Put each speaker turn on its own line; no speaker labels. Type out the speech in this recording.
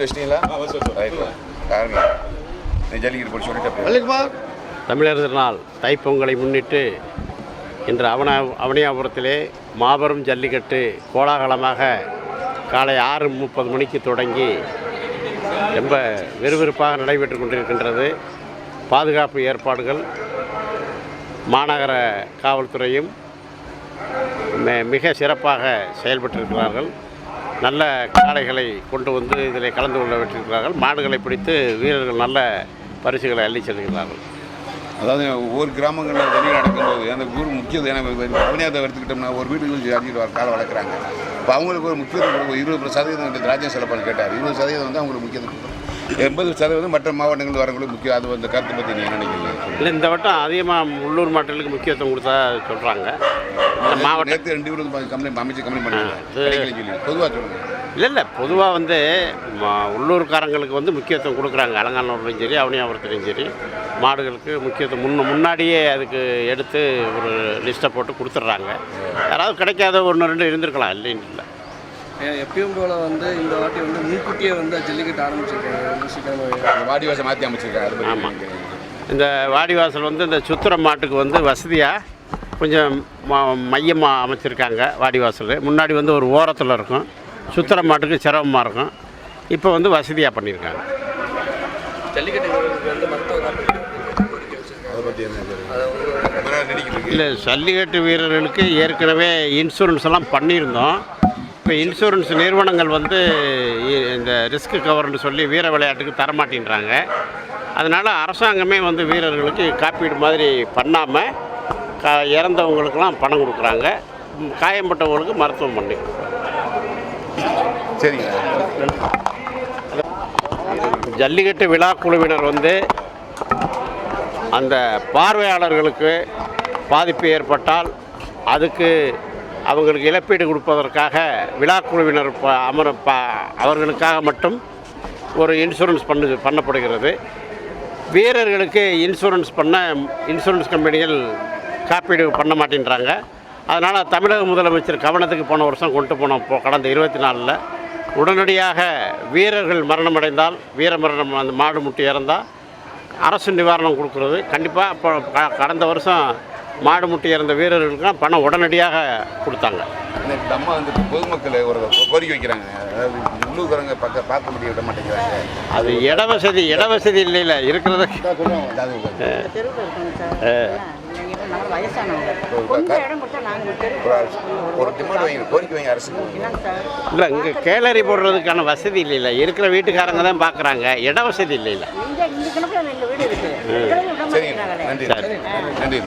வச்சிட்டீங்களா பாருங்க ஜல்லிக்கட்டு சொல்லிட்டு
தமிழர் திருநாள் தைப்பொங்கலை முன்னிட்டு இன்று அவன அவனியாபுரத்திலே மாபெரும் ஜல்லிக்கட்டு கோலாகலமாக காலை ஆறு முப்பது மணிக்கு தொடங்கி ரொம்ப விறுவிறுப்பாக நடைபெற்று கொண்டிருக்கின்றது. பாதுகாப்பு ஏற்பாடுகள் மாநகர காவல்துறையும் மிக சிறப்பாக செயல்பட்டிருக்கிறார்கள். நல்ல காளைகளை கொண்டு வந்து இதில் கலந்து கொள்ள விட்டிருக்கிறார்கள். மாடுகளை பிடித்து வீரர்கள் நல்ல பரிசுகளை அள்ளி செல்கிறார்கள்.
அதாவது ஒவ்வொரு கிராமங்களில் ஜல்லிக்கட்டு நடக்கும்போது அந்த ஊர் முக்கியம் எனக்கு அவனியாதை எடுத்துக்கிட்டோம்னா ஒரு வீட்டுக்கு ஜல்லிக்கட்டு காலை வளர்க்குறாங்க. இப்போ அவங்களுக்கு ஒரு முக்கியத்துவம் கொடுக்கும். இருபது சதவீதம் ராஜ்யம் செலப்பான கேட்டார். இருபது சதவீதம் வந்து அவங்களுக்கு முக்கியத்துவம் கொடுக்கும். எண்பது சதவீதம் மற்ற மாவட்டங்கள் வரவங்களுக்கு முக்கியம். அது அந்த கருத்தை பற்றி நீங்கள் என்ன நினைக்கிறீங்க?
இல்லை இந்த வட்டம் அதிகமாக உள்ளூர் மாட்டுகளுக்கு முக்கியத்துவம் கொடுத்தா சொல்கிறாங்க
நேற்று ரெண்டு பேரும் கம்ப்ளைண்ட் அமைச்சு கம்ப்ளைண்ட் சொல்லி. பொதுவாக சொல்லுங்கள்
இல்லை இல்லை. பொதுவாக வந்து ம- உள்ளூர்காரங்களுக்கு வந்து முக்கியத்துவம் கொடுக்குறாங்க. அலங்காநல்லூர்லையும் சரி அவனியாபுரத்துலையும் சரி. மாடுகளுக்கு முக்கியத்துவம் முன்ன முன்னாடியே அதுக்கு எடுத்து ஒரு லிஸ்ட்டை போட்டு கொடுத்துட்றாங்க. யாராவது கிடைக்காத ஒன்று ரெண்டு இருந்திருக்கலாம். இல்லைன்னு இல்லை.
எப்பயும் போல வந்து இந்த வாட்டி வந்து முன்கூட்டியே வந்து ஜல்லிக்கட்டு ஆரம்பிச்சிருக்காங்க.
வாடி வாசம் மாற்றி அமைச்சிருக்காங்க.
ஆமாம். இந்த வாடிவாசல் வந்து இந்த சுத்துற மாட்டுக்கு வந்து வசதியாக கொஞ்சம் ம- மையமாக அமைச்சிருக்காங்க வாடிவாசல் முன்னாடி வந்து ஒரு ஓரத்தில் இருக்கும். சுத்துற மாட்டுக்கு சிரமமாக இருக்கும். இப்போ வந்து வசதியாக பண்ணியிருக்காங்க. இல்லை ஜல்லிக்கட்டு வீரர்களுக்கு ஏற்கனவே இன்சூரன்ஸ் எல்லாம் பண்ணியிருந்தோம். இப்போ இன்சூரன்ஸ் நிறுவனங்கள் வந்து இந்த ரிஸ்க் கவர்னு சொல்லி வீர விளையாட்டுக்கு தரமாட்டேன்றாங்க அதனால் அரசாங்கமே வந்து வீரர்களுக்கு காப்பீடு மாதிரி பண்ணாமல் கா இறந்தவங்களுக்கெல்லாம் பணம் கொடுக்குறாங்க. காயம்பட்டவங்களுக்கு மருத்துவம் பண்ணி.
சரிங்க.
ஜல்லிக்கட்டு விழா குழுவினர் வந்து அந்த பார்வையாளர்களுக்கு பாதிப்பு ஏற்பட்டால் அதுக்கு அவங்களுக்கு இழப்பீடு கொடுப்பதற்காக விழா குழுவினர் ப- அமர ப அவர்களுக்காக மட்டும் ஒரு இன்சூரன்ஸ் பண்ணு பண்ணப்படுகிறது. வீரர்களுக்கு இன்சூரன்ஸ் பண்ண இன்சூரன்ஸ் கம்பெனிகள் காப்பீடு பண்ண மாட்டேன்றாங்க. அதனால் தமிழக முதலமைச்சர் கவனத்துக்கு போன வருஷம் கொண்டு போனோம் கடந்த இருபத்தி நாலில் உடனடியாக வீரர்கள் மரணமடைந்தால் வீர மரணம் அந்த மாடு முட்டி இறந்தால் அரசு நிவாரணம் கொடுக்குறது. கண்டிப்பாக இப்போ கடந்த வருஷம் மாடு முட்டி இறந்த வீரர்களுக்கெல்லாம் பணம் உடனடியாக கொடுத்தாங்க.
இந்த அம்மா வந்து பொதுமக்களை ஒரு கோரிக்கை வைக்கிறாங்க. அதாவது உள்ளூர்காரங்க பக்க பார்க்க முடிய விட மாட்டேங்கிறாங்க.
அது இடவசதி இடவசதி இருக்கிறத
தெருவில் இருக்கோங்க சார் நீங்கள் வயசானவங்க. கொஞ்சம் இடம் கொடுத்தா நாங்கள் தெரு
ஒரு டிமாண்ட் வைங்க கோரிக்கை வைங்க அரசுக்கு
இல்லை இங்கே கேலரி போடுறதுக்கான வசதி இல்லைல்ல இருக்கிற வீட்டுக்காரங்க தான் பார்க்குறாங்க இட வசதி இல்லைல்ல
இந்த இந்த கிணத்துல எங்கள் வீடு இருக்குது
நன்றி.
சரி.
நன்றி.